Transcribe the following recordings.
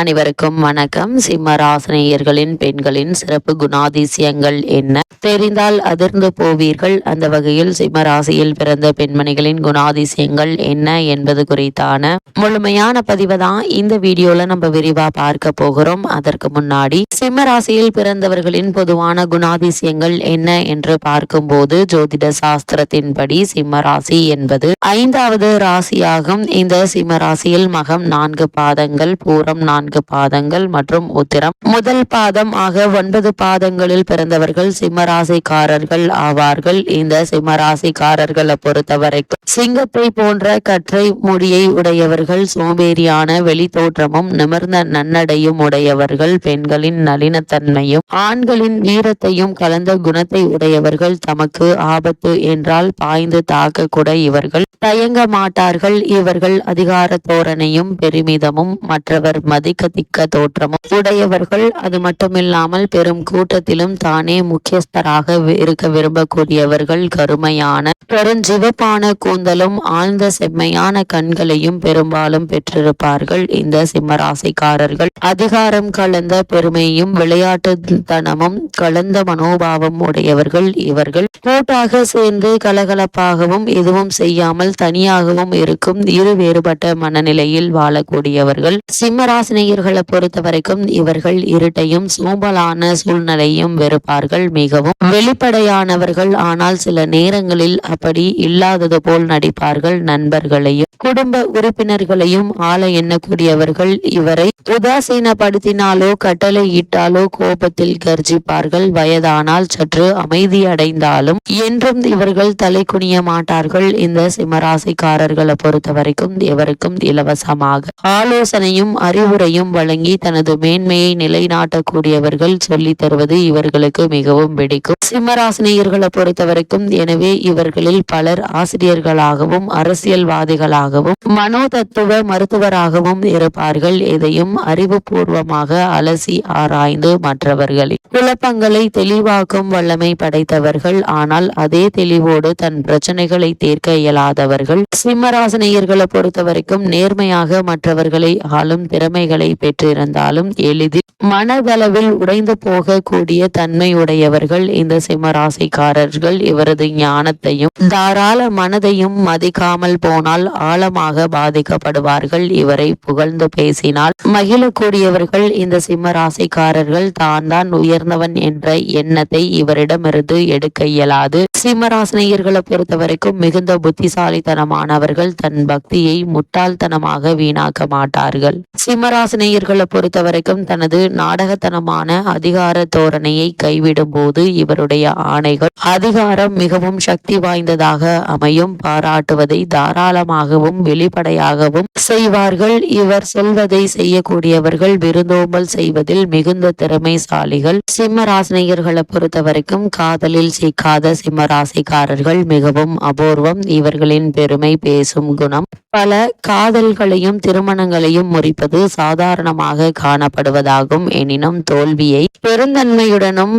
அனைவருக்கும் வணக்கம். சிம்மராசினியர்களின் பெண்களின் சிறப்பு குணாதிசயங்கள் என்ன? தெரிந்தால் அதிர்ந்து போவீர்கள். அந்த வகையில் சிம்மராசியில் பிறந்த பெண்மணிகளின் குணாதிசயங்கள் என்ன என்பது குறித்தான முழுமையான பதிவை தான் இந்த வீடியோல நம்ம விரிவா பார்க்க போகிறோம். அதற்கு முன்னாடி சிம்மராசியில் பிறந்தவர்களின் பொதுவான குணாதிசயங்கள் என்ன என்று பார்க்கும்போது ஜோதிட சாஸ்திரத்தின்படி சிம்மராசி என்பது ஐந்தாவது ராசியாகும். இந்த சிம்மராசியில் மகம் நான்கு பாதங்கள் பூரம் நான்கு பாதங்கள் மற்றும் உத்திரம். முதல் பாதம் ஆக ஒன்பது பாதங்களில் பிறந்தவர்கள் சிம்மராசிக்காரர்கள் ஆவார்கள். இந்த சிம்மராசிக்காரர்களை பொறுத்தவரைக்கும் சிங்கத்தை போன்ற கற்றை முடியை உடையவர்கள் சோம்பேறியான வெளி தோற்றமும் நிமிர்ந்த நன்னடையும் உடையவர்கள் பெண்களின் நளினத்தன்மையும் ஆண்களின் வீரத்தையும் கலந்த குணத்தை உடையவர்கள் தமக்கு ஆபத்து என்றால் பாய்ந்து தாக்கக்கூட இவர்கள் தயங்க மாட்டார்கள். இவர்கள் அதிகார தோரணையும் பெருமிதமும் மற்றவர் மதி மதிக்கத்திக்க தோற்றமும் உடையவர்கள் அது மட்டுமில்லாமல் பெரும் கூட்டத்திலும் தானே முக்கியஸ்தராக இருக்க விரும்பக்கூடியவர்கள் கருமையான பெருஞ்சிவப்பான கூந்தலும் ஆழ்ந்த செம்மையான கண்களையும் பெரும்பாலும் பெற்றிருப்பார்கள். இந்த சிம்மராசிக்காரர்கள் அதிகாரம் கலந்த பெருமையும் விளையாட்டுத்தனமும் கலந்த மனோபாவம் உடையவர்கள் இவர்கள். கூட்டாக சேர்ந்து கலகலப்பாகவும் எதுவும் செய்யாமல் தனியாகவும் இருக்கும் இரு வேறுபட்ட மனநிலையில் வாழக்கூடியவர்கள். சிம்மராசினியர்களை பொறுத்த வரைக்கும் இவர்கள் இருட்டையும் சோம்பலான சூழ்நிலையும் வெறுப்பார்கள் மிகவும். வெளிப்படையானவர்கள் ஆனால் சில நேரங்களில் அப்படி இல்லாதது போல் நடிப்பார்கள் நண்பர்களையும். குடும்ப உறுப்பினர்களையும் ஆள எண்ணக்கூடியவர்கள் இவரை உதாசீனப்படுத்தினாலோ கட்டளை இட்டாலோ கோபத்தில் கர்ஜிப்பார்கள். வயதானால் சற்று அமைதியடைந்தாலும் என்றும் இவர்கள் தலை குனிய மாட்டார்கள். இந்த சிம்மராசிக்காரர்களை பொறுத்த வரைக்கும் எவருக்கும் இலவசமாக ஆலோசனையும் அறிவுரையும் வழங்கி தனது மேன்மையை நிலைநாட்டக்கூடியவர்கள் சொல்லித் தருவது இவர்களுக்கு மிகவும் பிடிக்கும். சிம்மராசினியர்களை பொறுத்த வரைக்கும் எனவே இவர்களில் பலர் ஆசிரியர்களாகவும் அரசியல்வாதிகளாகவும் மனோதத்துவ மருத்துவராகவும் இருப்பார்கள். எதையும் அறிவுபூர்வமாக அலசி ஆராய்ந்து மற்றவர்களின் குழப்பங்களை தெளிவாக்கும் வல்லமை படைத்தவர்கள். ஆனால் அதே தெளிவோடு தன் பிரச்சனைகளை தீர்க்க இயலாதவர்கள். சிம்மராசினியர்களை பொறுத்த வரைக்கும் நேர்மையாக மற்றவர்களை ஆளும் திறமைகளை பெற்றிருந்தாலும் எளிதில் மனதளவில் உடைந்து போகக்கூடிய தன்மை உடையவர்கள் இந்த சிம்மராசிக்காரர்கள் இவரது ஞானத்தையும் தாராள மனதையும் மதிக்காமல் போனால் ஆழமாக பாதிக்கப்படுவார்கள். இவரை புகழ்ந்து பேசினால் மகிழக்கூடியவர்கள் இந்த சிம்மராசிக்காரர்கள் தான் தான் உயர்ந்தவன் என்ற எண்ணத்தை இவரிடமிருந்து எடுக்க இயலாது. சிம்மராசினியர்களை பொறுத்தவரைக்கும் மிகுந்த புத்திசாலித்தனமானவர்கள் தன் பக்தியை முட்டாள்தனமாக வீணாக்க மாட்டார்கள். சிம்மராசினியர்களை பொறுத்த வரைக்கும் தனது நாடகத்தனமான அதிகார தோரணையை கைவிடும் போது இவருடைய ஆணைகள் அதிகாரம் மிகவும் சக்தி வாய்ந்ததாக அமையும் பாராட்டுவதை தாராளமாகவும் வெளிப்படையாகவும் செய்வார்கள். இவர் சொல்வதை செய்யக்கூடியவர்கள் விருந்தோம்பல் செய்வதில் மிகுந்த திறமைசாலிகள். சிம்ம ராசினியர்களை பொறுத்த வரைக்கும் காதலில் சிக்காத சிம்ம ராசிக்காரர்கள் மிகவும் அபூர்வம். இவர்களின் பெருமை பேசும் குணம் பல காதல்களையும் திருமணங்களையும் முறிப்பது சா சாதாரணமாக காணப்படுவதாகும். எனினும் தோல்வியை பெருந்தன்மையுடனும்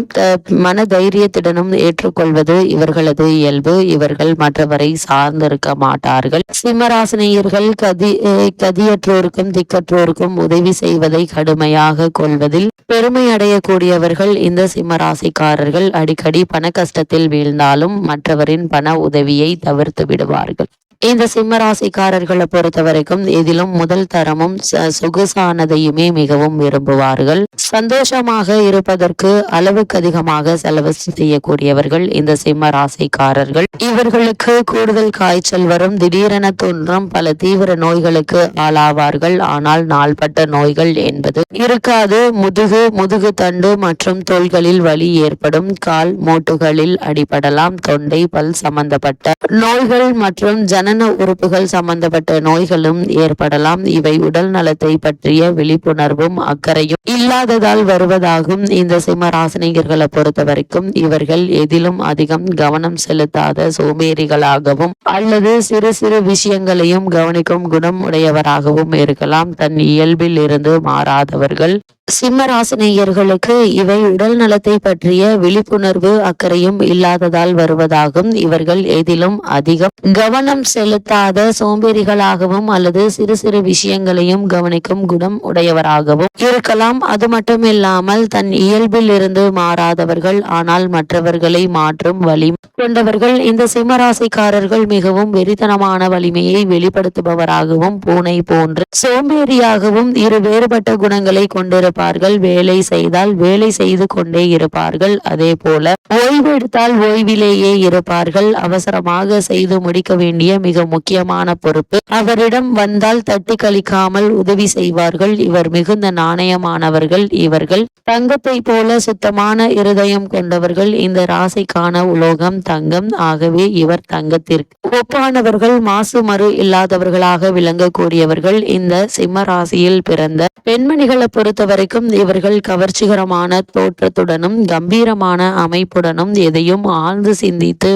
மன தைரியத்துடனும் ஏற்றுக்கொள்வது இவர்களது இயல்பு. இவர்கள் மற்றவரை சார்ந்திருக்க மாட்டார்கள். சிம்மராசினியர்கள் கதி அஹ் கதியற்றோருக்கும் திக்கற்றோருக்கும் உதவி செய்வதை கடுமையாக கொள்வதில் பெருமை அடையக்கூடியவர்கள் இந்த சிம்மராசிக்காரர்கள். அடிக்கடி பண கஷ்டத்தில் வீழ்ந்தாலும் மற்றவரின் பண உதவியை தவிர்த்து விடுவார்கள். இந்த சிம்மராசிக்காரர்களை பொறுத்த வரைக்கும் இதிலும் முதல் தரமும் சொகுசானதையுமே மிகவும் விரும்புவார்கள். சந்தோஷமாக இருப்பதற்கு அளவுக்கு அதிகமாக செலவு செய்யக்கூடியவர்கள் இந்த சிம்ம ராசிக்காரர்கள் இவர்களுக்கு கூடுதல் காய்ச்சல் வரும் திடீரென தோன்றும் பல தீவிர நோய்களுக்கு ஆளாவார்கள். ஆனால் நாள்பட்ட நோய்கள் என்பது இருக்காது. முதுகு முதுகு தண்டு மற்றும் தோள்களில் வலி ஏற்படும். கால் மூட்டுகளில் அடிபடலாம். தொண்டை பல் சம்பந்தப்பட்ட நோய்கள் மற்றும் ஜனன உறுப்புகள் சம்பந்தப்பட்ட நோய்களும் ஏற்படலாம். இவை உடல் நலத்தை பற்றிய விழிப்புணர்வும் அக்கறையும் இல்லாததால் வருவதாகும். இந்த சிம்ம ராசினியர்களை பொறுத்த வரைக்கும் இவர்கள் எதிலும் அதிகம் கவனம் செலுத்தாத சோமேறிகளாகவும் அல்லது சிறு சிறு விஷயங்களையும் கவனிக்கும் குணம் உடையவராகவும் இருக்கலாம். தன் இயல்பில் இருந்து மாறாதவர்கள் சிம்மராசினியர்களுக்கு இவை உடல் நலத்தை பற்றிய விழிப்புணர்வு அக்கறையும் இல்லாததால் வருவதாகும். இவர்கள் எதிலும் அதிகம் கவனம் செலுத்தாத சோம்பேறிகளாகவும் அல்லது சிறு சிறு விஷயங்களையும் கவனிக்கும் குணம் உடையவராகவும் இருக்கலாம். அது மட்டுமில்லாமல் தன் இயல்பில் இருந்து மாறாதவர்கள் ஆனால் மற்றவர்களை மாற்றும் வலிமை கொண்டவர்கள். இந்த சிம்மராசிக்காரர்கள் மிகவும் வெறித்தனமான வலிமையை வெளிப்படுத்துபவராகவும் பூனை போன்று சோம்பேறியாகவும் இரு வேறுபட்ட குணங்களை கொண்டிருப்ப இருப்பார்கள் வேலை செய்தால் வேலை செய்து கொண்டே இருப்பார்கள். அதே போல ஓய்வு எடுத்தால் ஓய்விலேயே இருப்பார்கள். அவசரமாக செய்து முடிக்க வேண்டிய மிக முக்கியமான பொறுப்பு அவரிடம் வந்தால் தட்டி கழிக்காமல் உதவி செய்வார்கள். இவர் மிகுந்த நாணயமானவர்கள். இவர்கள் தங்கத்தை போல சுத்தமான இருதயம் கொண்டவர்கள். இந்த ராசிக்கான உலோகம் தங்கம். ஆகவே இவர் தங்கத்திற்கு ஒப்பானவர்கள் மாசு மறு இல்லாதவர்களாக விளங்கக்கூடியவர்கள். இந்த சிம்ம ராசியில் பிறந்த பெண்மணிகளை பொறுத்தவரை வரைக்கும் இவர்கள் கவர்ச்சிகரமான தோற்றத்துடனும் கம்பீரமான அமைப்புடனும் எதையும் ஆழ்ந்து சிந்தித்து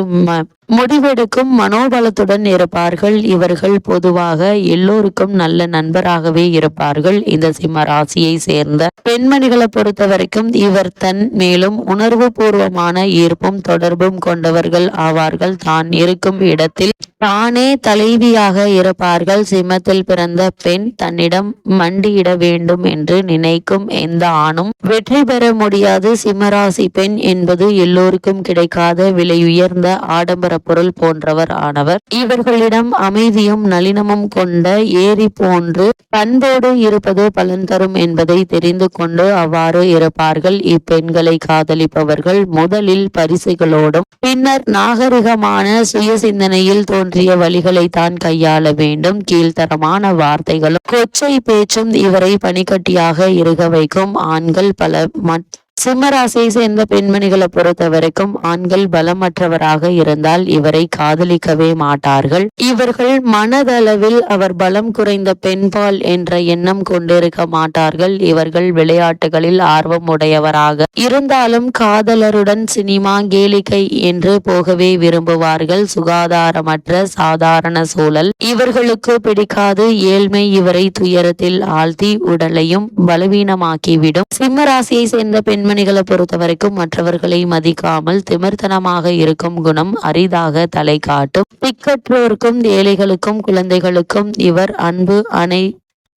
முடிவெடுக்கும் மனோபலத்துடன் இருப்பார்கள். இவர்கள் பொதுவாக எல்லோருக்கும் நல்ல நண்பராகவே இருப்பார்கள். இந்த சிம்ம ராசியை சேர்ந்த பெண்மணிகளை பொறுத்த வரைக்கும் இவர் தன் மேலும் உணர்வு பூர்வமான ஈர்ப்பும் தொடர்பும் கொண்டவர்கள் ஆவார்கள். தான் இருக்கும் இடத்தில் தானே தலைவியாக இருப்பார்கள். சிம்மத்தில் பிறந்த பெண் தன்னிடம் மண்டியிட வேண்டும் என்று நினைக்கும் எந்த ஆணும் வெற்றி பெற முடியாது. சிம்மராசி பெண் என்பது எல்லோருக்கும் கிடைக்காத விலையுயர்ந்த ஆடம்பர பொருள் போன்றவர் ஆனவர். இவர்களிடம் அமைதியும் நளினமும் கொண்ட ஏரி போன்று பண்போடு இருப்பது பலன் தரும் என்பதை தெரிந்து கொண்டு அவ்வாறு இருப்பார்கள். இப்பெண்களை காதலிப்பவர்கள் முதலில் பரிசுகளோடும் பின்னர் நாகரிகமான சுய சிந்தனையில் தோன்றிய வழிகளை தான் கையாள வேண்டும். கீழ்த்தரமான வார்த்தைகளும் கொச்சை பேச்சும் இவரை பனிக்கட்டியாக இருக வைக்கும். ஆண்கள் பல மற்ற சிம்மராசியை சேர்ந்த பெண்மணிகளை பொறுத்த வரைக்கும் ஆண்கள் பலமற்றவராக இருந்தால் இவரை காதலிக்கவே மாட்டார்கள். இவர்கள் மனதளவில் அவர் பலம் குறைந்த பெண்பால் என்ற எண்ணம் கொண்டிருக்க மாட்டார்கள். இவர்கள் விளையாட்டுகளில் ஆர்வம் உடையவராக இருந்தாலும் காதலருடன் சினிமா கேளிக்கை என்று போகவே விரும்புவார்கள். சுகாதாரமற்ற சாதாரண சூழல். இவர்களுக்கு பிடிக்காது. ஏழ்மை இவரை துயரத்தில் ஆழ்த்தி உடலையும் பலவீனமாக்கிவிடும். சிம்மராசியை சேர்ந்த பெண்மணிகளை பொறுத்த வரைக்கும் மற்றவர்களை மதிக்காமல் திமிர்த்தனமாக இருக்கும் குணம் அரிதாக தலை காட்டும். திக்கற்றோருக்கும் ஏழைகளுக்கும் குழந்தைகளுக்கும் இவர் அன்பு அணை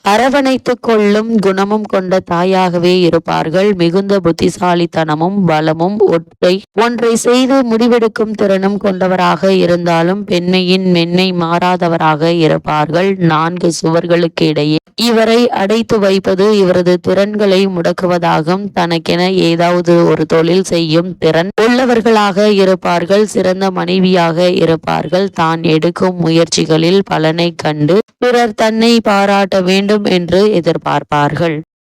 அரவணைத்துக் கொள்ளும் குணமும் கொண்ட தாயாகவே இருப்பார்கள். மிகுந்த புத்திசாலித்தனமும் பலமும் ஒற்றை ஒன்றை செய்து முடிவெடுக்கும் திறனும் கொண்டவராக இருந்தாலும் பெண்மையின் மென்மை மாறாதவராக இருப்பார்கள். நான்கு சுவர்களுக்கு இடையே இவரை அடைத்து வைப்பது இவரது திறன்களை முடக்குவதாகும். தனக்கென ஏதாவது ஒரு தொழில் செய்யும் திறன் உள்ளவர்களாக இருப்பார்கள். சிறந்த மனைவியாக இருப்பார்கள். தான் எடுக்கும் முயற்சிகளில் பலனை கண்டு பிறர் தன்னை பாராட்ட வேண்டும். வேண்டும் என்று எதிர்பார்ப்பார்கள்.